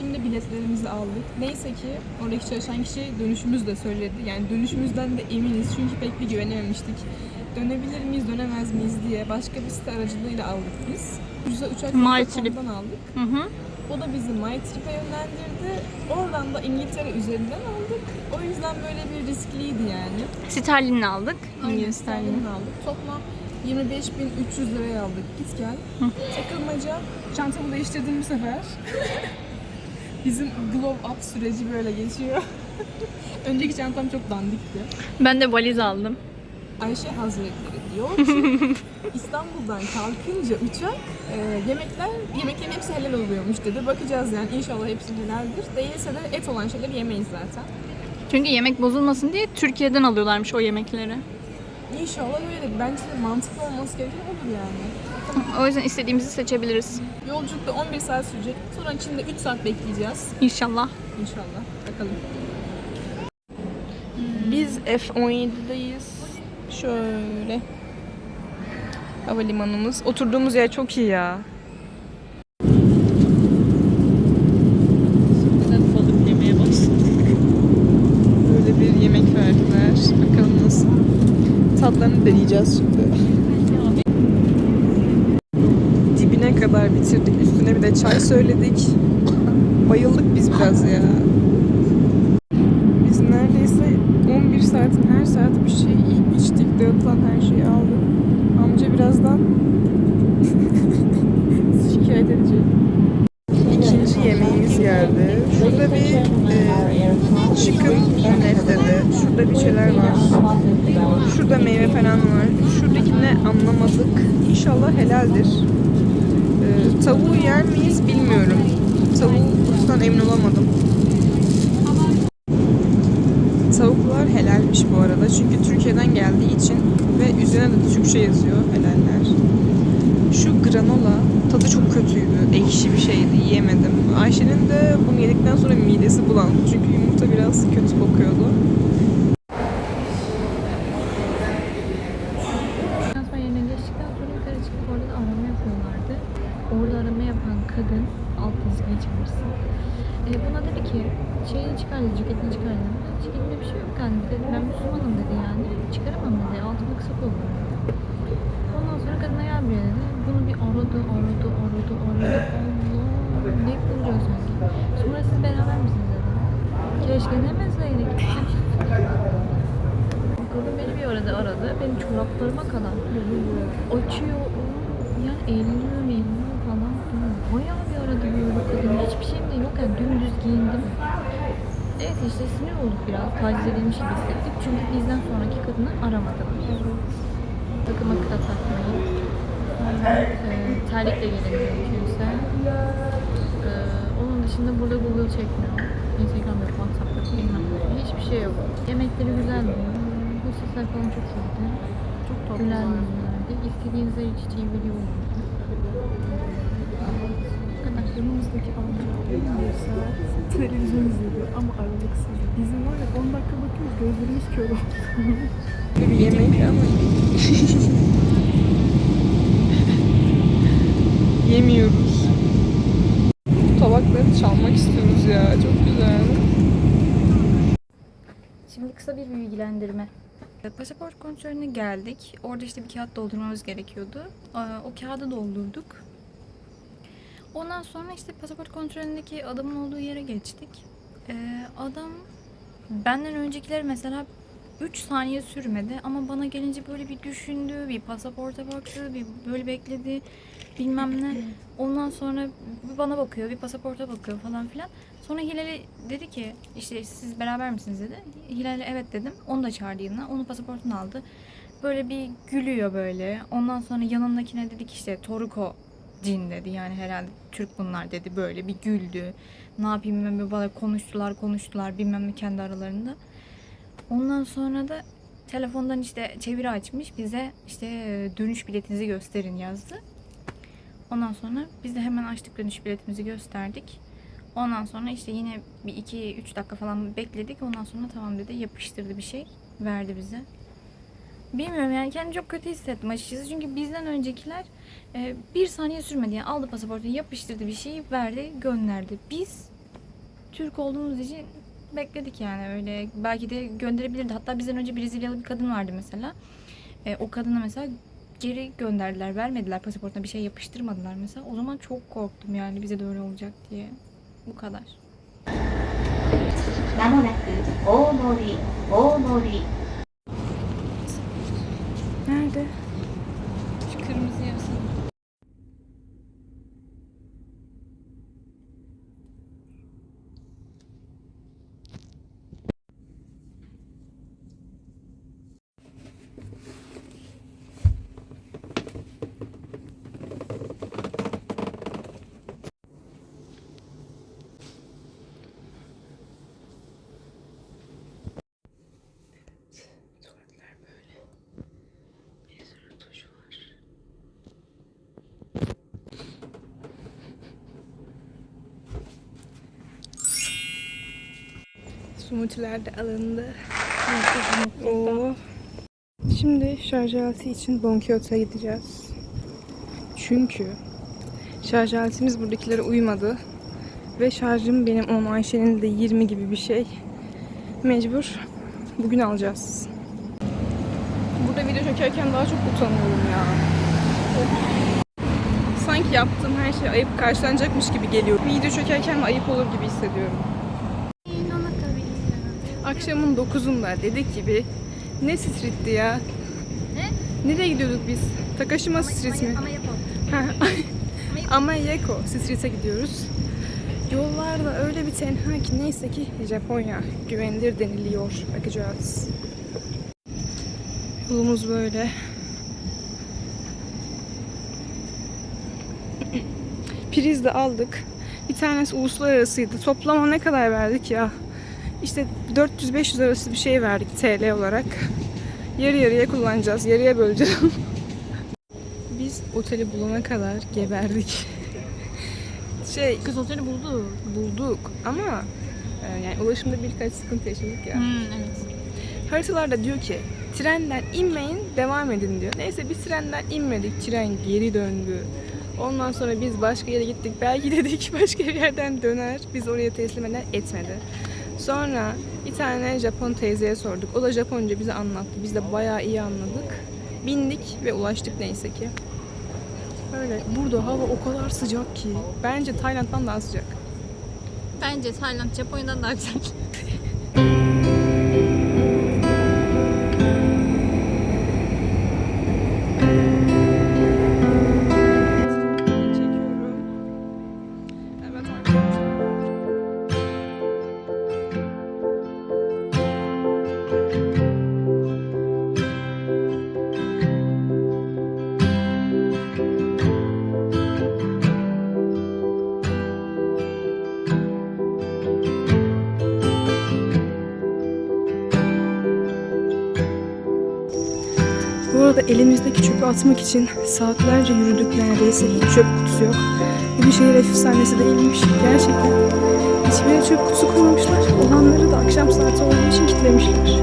Şimdi biletlerimizi aldık. Neyse ki oradaki çalışan kişi dönüşümüz de söyledi. Yani dönüşümüzden de eminiz çünkü pek bir güvenememiştik. Dönebilir miyiz, dönemez miyiz diye başka bir site aracılığıyla aldık biz. Ucuza uçak biletlerinden aldık. Hı hı. O da bizi MyTrip'e yönlendirdi. Oradan da İngiltere üzerinden aldık. O yüzden böyle bir riskliydi yani. Sterlin'i aldık. Aynen İngiliz sterlini. sterlin aldık. Toplam 25.300 liraya aldık. Git gel. Takılmaca. Çantamı değiştirdim bu sefer. Bizim glow up süreci böyle geçiyor. Önceki çantam çok dandikti. Ben de valiz aldım. Ayşe Hazretleri diyor ki İstanbul'dan kalkınca uçak e, yemekler yemeklerin hepsi helal oluyormuş dedi. Bakacağız yani inşallah hepsi helaldir. Değilse de et olan şeyleri yemeyiz zaten. Çünkü yemek bozulmasın diye Türkiye'den alıyorlarmış o yemekleri. İnşallah öyledir. Bence de mantıklı olması gereken odur yani. O yüzden istediğimizi seçebiliriz. Yolculukta 11 saat sürecek. Sonra içinde 3 saat bekleyeceğiz. İnşallah. İnşallah. Bakalım. Biz F17'deyiz. Şöyle. Havalimanımız. Oturduğumuz yer çok iyi ya. balık yemeye başladık. Böyle bir yemek verdiler. Bakalım nasıl. Tatlarını deneyeceğiz şimdi. Dibine kadar bitirdik. Üstüne bir de çay söyledik. Bayıldık biz biraz ya. Biz neredeyse 11 saatin her saat bir şey içtik. Dağıtılan her şeyi aldık. Amca birazdan anlamadık. İnşallah helaldir. E, tavuğu yer miyiz bilmiyorum. Tavuktan emin olamadım. Tavuklar helalmiş bu arada. Çünkü Türkiye'den geldiği için ve üzerine de Türkçe yazıyor helaller. Şu granola tadı çok kötüydü. Ekşi bir şeydi. Yiyemedim. Ayşe'nin de bunu yedikten sonra midesi bulandı. Çünkü yumurta biraz kötü kokuyordu. Kadın alt yazıyı çıkarsa. E, buna dedi ki şeyini çıkar dedi, ceketini çıkar dedi. Ceketinde bir şey yok galiba dedi. Ben Müslümanım dedi yani. Çıkaramam dedi. Altıma kısa olur. Ondan sonra kadına gel buraya dedi. Bunu bir aradı, aradı, aradı, aradı. Allah ne bulacak sanki. Sonra siz beraber misiniz dedi. Keşke demeseydik. Kadın beni bir arada aradı. Benim çoraplarıma kadar açıyor. Yani eğleniyor eğleniyor falan. Bayağı bir aradı böyle kadın. Hiçbir şeyim de yok yani dümdüz giyindim. Evet işte sinir olduk biraz. Taciz edilmiş gibi hissettik. Çünkü bizden sonraki kadını aramadılar. Takım akıda takmayı. Ee, terlikle gelin mümkünse. Ee, onun dışında burada Google çekmiyor. Instagram yok, WhatsApp yok. Hiçbir şey yok. Yemekleri güzeldi. Bu sesler falan çok iyiydi. Çok tatlı. Güler yüzlerdi. İstediğiniz her çiçeği veriyorlardı. Yanımızdaki amca bir saat televizyon izledi ama aralıksız. Bizim var ya 10 dakika bakıyoruz gözlerimiz kör oldu. bir yemek ama yemiyoruz. Bu tabakları çalmak istiyoruz ya çok güzel. Şimdi kısa bir bilgilendirme. Pasaport kontrolüne geldik. Orada işte bir kağıt doldurmamız gerekiyordu. Ee, O kağıdı doldurduk. Ondan sonra işte pasaport kontrolündeki adamın olduğu yere geçtik. Ee, adam benden öncekiler mesela 3 saniye sürmedi ama bana gelince böyle bir düşündü, bir pasaporta baktı, bir böyle bekledi bilmem ne. Ondan sonra bir bana bakıyor, bir pasaporta bakıyor falan filan. Sonra Hilal'e dedi ki işte siz beraber misiniz dedi. Hilal'e evet dedim. Onu da çağırdı yanına. Onun pasaportunu aldı. Böyle bir gülüyor böyle. Ondan sonra yanındakine dedik işte Toruko cin dedi. Yani herhalde Türk bunlar dedi. Böyle bir güldü. Ne yapayım bilmem ne bana konuştular konuştular bilmem ne kendi aralarında. Ondan sonra da telefondan işte çeviri açmış bize işte dönüş biletinizi gösterin yazdı. Ondan sonra biz de hemen açtık dönüş biletimizi gösterdik. Ondan sonra işte yine bir iki üç dakika falan bekledik. Ondan sonra tamam dedi yapıştırdı bir şey verdi bize. Bilmiyorum yani kendimi çok kötü hissettim açıkçası. Çünkü bizden öncekiler e, bir saniye sürmedi. Yani aldı pasaportu yapıştırdı bir şeyi verdi gönderdi. Biz Türk olduğumuz için bekledik yani öyle. Belki de gönderebilirdi. Hatta bizden önce Brezilyalı bir kadın vardı mesela. E, o kadına mesela geri gönderdiler. Vermediler pasaportuna bir şey yapıştırmadılar mesela. O zaman çok korktum yani bize de öyle olacak diye. Bu kadar. Nerede? Smoothie'ler de alındı. Oo. Şimdi şarj aleti için Quixote'a gideceğiz. Çünkü şarj aletimiz buradakilere uymadı. Ve şarjım benim 10 Ayşe'nin de 20 gibi bir şey. Mecbur bugün alacağız. Burada video çekerken daha çok utanıyorum ya. Sanki yaptığım her şey ayıp karşılanacakmış gibi geliyor. Video çekerken ayıp olur gibi hissediyorum. Akşamın 9'unda dedik gibi ne streetti ya? Ne? Nereye gidiyorduk biz? Takashima Street mi? Ha, Amayeko Street'e gidiyoruz. Yollarda öyle bir tenha ki neyse ki Japonya güvenilir deniliyor. Bakacağız. Yolumuz böyle. Priz de aldık. Bir tanesi uluslararasıydı. Toplama ne kadar verdik ya? İşte 400-500 arası bir şey verdik TL olarak. Yarı yarıya kullanacağız. Yarıya böleceğiz. Biz oteli bulana kadar geberdik. şey Kız oteli buldu. bulduk ama e, yani ulaşımda birkaç sıkıntı yaşadık ya. Hmm, evet. Haritalarda diyor ki trenden inmeyin devam edin diyor. Neyse biz trenden inmedik. Tren geri döndü. Ondan sonra biz başka yere gittik. Belki dedik başka bir yerden döner. Biz oraya teslim eder etmedi. Sonra bir tane Japon teyzeye sorduk. O da Japonca bize anlattı. Biz de bayağı iyi anladık. Bindik ve ulaştık neyse ki. Öyle. Burada hava o kadar sıcak ki. Bence Tayland'dan daha sıcak. Bence Tayland Japonya'dan daha güzel. elimizdeki çöpü atmak için saatlerce yürüdük neredeyse hiç çöp kutusu yok. Bu bir şehir efsanesi değilmiş gerçekten. Hiçbir çöp kutusu koymamışlar. Olanları da akşam saati olduğu için kilitlemişler.